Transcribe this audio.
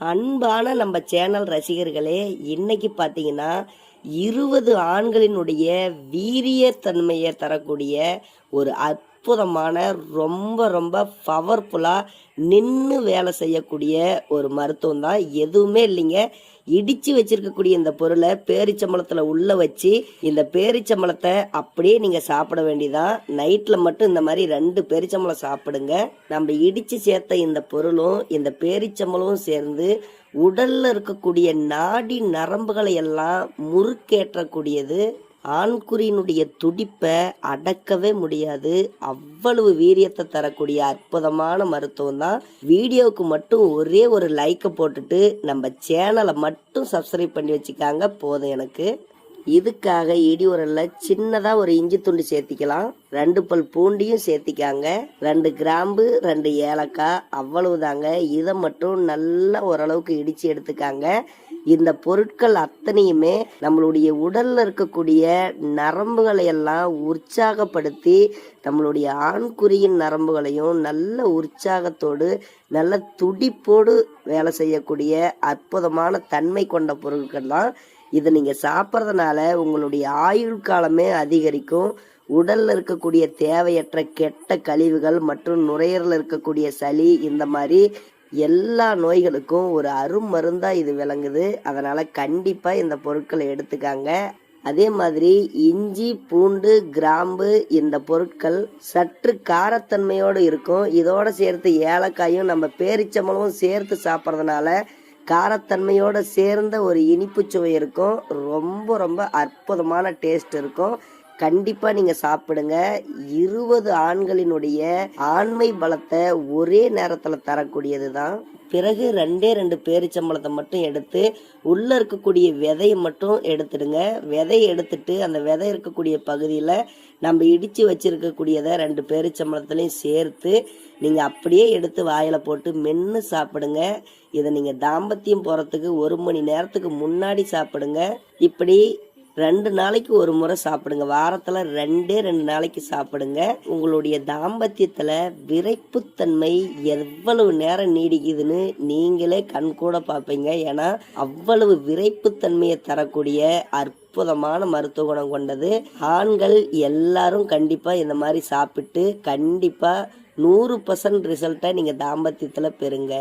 அன்பான நம்ம சேனல் ரசிகர்களே இன்னைக்கு பார்த்தீங்கன்னா இருபது ஆண்களினுடைய வீரியத்தன்மையை தரக்கூடிய ஒரு அற்புதமான ரொம்ப ரொம்ப பவர்ஃபுல்லாக நின்று வேலை செய்யக்கூடிய ஒரு மருத்துவம் தான். எதுவுமே இல்லைங்க. இடிச்சு வச்சிருக்கக்கூடிய இந்த பொருளை பேரிச்சம்பளத்தில் உள்ளே வச்சு இந்த பேரிச்சம்பளத்தை அப்படியே நீங்கள் சாப்பிட வேண்டியதான் நைட்டில் மட்டும் இந்த மாதிரி ரெண்டு பேரிச்சம்பளம் சாப்பிடுங்க. நம்ம இடித்து சேர்த்த இந்த பொருளும் இந்த பேரிச்சம்பளமும் சேர்ந்து உடலில் இருக்கக்கூடிய நாடி நரம்புகளை எல்லாம் முறுக்கேற்றக்கூடியது. ஆண்குறியினுடைய துடிப்பை அடக்கவே முடியாது. அவ்வளவு வீரியத்தை தரக்கூடிய அற்புதமான மருத்துவம் தான். வீடியோவுக்கு மட்டும் ஒரே ஒரு லைக்கை போட்டுட்டு நம்ம சேனலை மட்டும் சப்ஸ்கிரைப் பண்ணி வச்சுக்காங்க போதும் எனக்கு. இதுக்காக இடி உரலில் சின்னதாக ஒரு இஞ்சி துண்டு சேர்த்திக்கலாம். ரெண்டு பல் பூண்டியும் சேர்த்திக்காங்க. ரெண்டு கிராம்பு ரெண்டு ஏலக்காய் அவ்வளவுதாங்க. இதை மட்டும் நல்லா ஓரளவுக்கு இடித்து எடுத்துக்காங்க. இந்த பொருட்கள் அத்தனையுமே நம்மளுடைய உடல்ல இருக்கக்கூடிய நரம்புகளை எல்லாம் உற்சாகப்படுத்தி நம்மளுடைய ஆண்குறியின் நரம்புகளையும் நல்ல உற்சாகத்தோடு நல்ல துடிப்போடு வேலை செய்யக்கூடிய அற்புதமான தன்மை கொண்ட பொருட்கள் தான் இதை நீங்கள் சாப்பிட்றதுனால உங்களுடைய ஆயுள் காலமே அதிகரிக்கும். உடல்ல இருக்கக்கூடிய தேவையற்ற கெட்ட கழிவுகள் மற்றும் நுரையீரலில் இருக்கக்கூடிய சளி இந்த மாதிரி எல்லா நோய்களுக்கும் ஒரு அருமருந்தா இது விளங்குது. அதனால கண்டிப்பா இந்த பொருட்களை எடுத்துக்காங்க. அதே மாதிரி இஞ்சி பூண்டு கிராம்பு இந்த பொருட்கள் சற்று காரத்தன்மையோடு இருக்கும். இதோட சேர்த்து ஏலக்காயும் நம்ம பேரிச்சம்பளமும் சேர்த்து சாப்பிட்றதுனால காரத்தன்மையோட சேர்ந்த ஒரு இனிப்பு சுவை இருக்கும். ரொம்ப ரொம்ப அற்புதமான டேஸ்ட் இருக்கும். கண்டிப்பா நீங்க சாப்பிடுங்க. இருபது ஆண்களினுடைய ஆண்மை பலத்தை ஒரே நேரத்துல தரக்கூடியது தான் பிறகு ரெண்டே ரெண்டு பேரிச்சம்பளத்தை மட்டும் எடுத்து உள்ள இருக்கக்கூடிய விதையை மட்டும் எடுத்துடுங்க. விதையை எடுத்துட்டு அந்த விதை இருக்கக்கூடிய பகுதியில் நம்ம இடித்து வச்சிருக்கக்கூடியதை ரெண்டு பேரிச்சம்பளத்துலையும் சேர்த்து நீங்கள் அப்படியே எடுத்து வாயில் போட்டு மென்று சாப்பிடுங்க. இதை நீங்கள் தாம்பத்தியம் போகிறதுக்கு ஒரு மணி நேரத்துக்கு முன்னாடி சாப்பிடுங்க. இப்படி ரெண்டு நாளைக்கு ஒரு முறை சாப்பிடுங்க. வாரத்தில் ரெண்டே ரெண்டு நாளைக்கு சாப்பிடுங்க. உங்களுடைய தாம்பத்தியத்தில் விரைப்புத்தன்மை எவ்வளவு நேரம் நீடிக்குதுன்னு நீங்களே கண் கூட பார்ப்பீங்க. ஏன்னா அவ்வளவு விரைப்புத்தன்மையை தரக்கூடிய அற்புதமான மருத்துவ குணம் கொண்டது. ஆண்கள் எல்லாரும் கண்டிப்பாக இந்த மாதிரி சாப்பிட்டு கண்டிப்பாக நூறு பர்சன்ட் ரிசல்ட்டை நீங்கள் தாம்பத்தியத்தில் பெறுங்க.